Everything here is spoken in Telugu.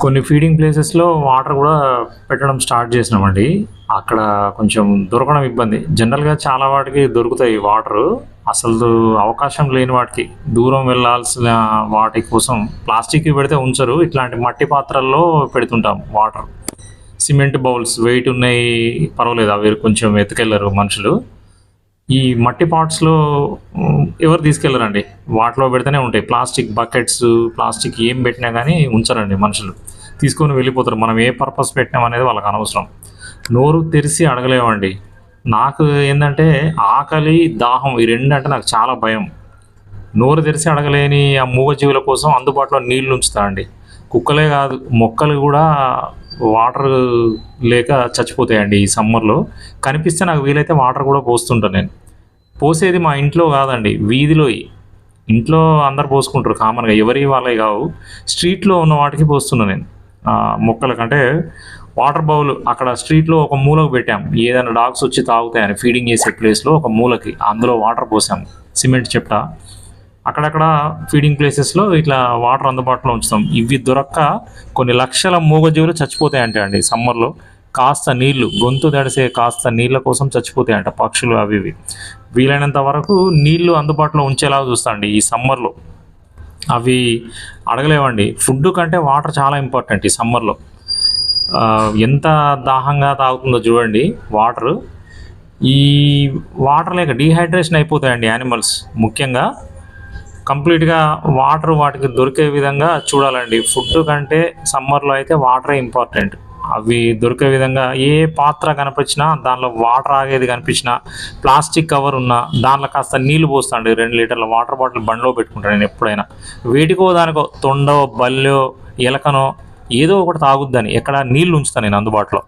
కొన్ని ఫీడింగ్ ప్లేసెస్లో వాటర్ కూడా పెట్టడం స్టార్ట్ చేసినామండి. అక్కడ కొంచెం దొరకడం ఇబ్బంది. జనరల్గా చాలా వాటికి దొరుకుతాయి వాటర్ అసలు అవకాశం లేని వాటికి. దూరం వెళ్ళాల్సిన వాటి కోసం ప్లాస్టిక్ పెడితే ఉంచరు. ఇట్లాంటి మట్టి పాత్రల్లో పెడుతుంటాం వాటర్ సిమెంట్ బౌల్స్ వెయిట్ ఉన్నాయి. పర్వాలేదు అవి కొంచెం ఎత్తుకెళ్ళరు మనుషులు. ఈ మట్టి పాట్స్లో ఎవరు తీసుకెళ్ళరండి వాటిలో పెడితేనే ఉంటాయి. ప్లాస్టిక్ బకెట్స్ ప్లాస్టిక్ ఏం పెట్టినా కానీ ఉంచరండి మనుషులు. తీసుకొని వెళ్ళిపోతారు. మనం ఏ పర్పస్ పెట్టినాం అనేది వాళ్ళకి అనవసరం. నోరు తెరిచి అడగలేమండి. నాకు ఏంటంటే ఆకలి దాహం ఈ రెండు అంటే నాకు చాలా భయం. నోరు తెరిచి అడగలేని ఆ మూగజీవుల కోసం అందుబాటులో నీళ్ళు ఉంచుతా అండి. కుక్కలే కాదు మొక్కలు కూడా వాటర్ లేక చచ్చిపోతాయండి ఈ సమ్మర్లో కనిపిస్తే నాకు వీలైతే వాటర్ కూడా పోస్తుంటాను నేను. పోసేది మా ఇంట్లో కాదండి వీధిలో ఇంట్లో అందరు పోసుకుంటారు కామన్గా ఎవరి వాళ్ళే కావు. స్ట్రీట్లో ఉన్న వాటికి పోస్తున్నా నేను. మొక్కలకంటే వాటర్ బౌల్ అక్కడ స్ట్రీట్లో ఒక మూలకు పెట్టాం. ఏదైనా డాగ్స్ వచ్చి తాగుతాయని ఫీడింగ్ చేసే ప్లేస్లో ఒక మూలకి అందులో వాటర్ పోసాం. సిమెంట్ చెప్ట. అక్కడక్కడ ఫీడింగ్ ప్లేసెస్లో ఇట్లా వాటర్ అందుబాటులో ఉంచుతాం. ఇవి దొరక్క కొన్ని లక్షల మూగజీవులు చచ్చిపోతాయంటే అండి సమ్మర్లో. కాస్త నీళ్ళు గొంతు తడిసే కాస్త నీళ్ళ కోసం చచ్చిపోతాయంట పక్షులు అవి ఇవి. వీలైనంత వరకు నీళ్ళు అందుబాటులో ఉంచేలా చూస్తా అండి ఈ సమ్మర్లో. అవి అడగలేవండి. ఫుడ్ కంటే వాటర్ చాలా ఇంపార్టెంట్ ఈ సమ్మర్లో. ఎంత దాహంగా తాగుతుందో చూడండి వాటర్. ఈ వాటర్ లేక డీహైడ్రేషన్ అయిపోతాయండి యానిమల్స్ ముఖ్యంగా. కంప్లీట్గా వాటర్ వాటికి దొరికే విధంగా చూడాలండి. ఫుడ్ కంటే సమ్మర్లో అయితే వాటరే ఇంపార్టెంట్. అవి దొరికే విధంగా ఏ పాత్ర కనిపించినా దానిలో వాటర్ ఆగేది కనిపించినా ప్లాస్టిక్ కవర్ ఉన్నా దాంట్లో కాస్త నీళ్ళు పోస్తాండి రెండు లీటర్ల వాటర్ బాటిల్ బండిలో పెట్టుకుంటాను నేను ఎప్పుడైనా. వేటికో దానికో తొండో బల్లో ఎలకనో ఏదో ఒకటి తాగుద్దని. ఎక్కడ నీళ్ళు ఉంచుతాను నేను అందుబాటులో.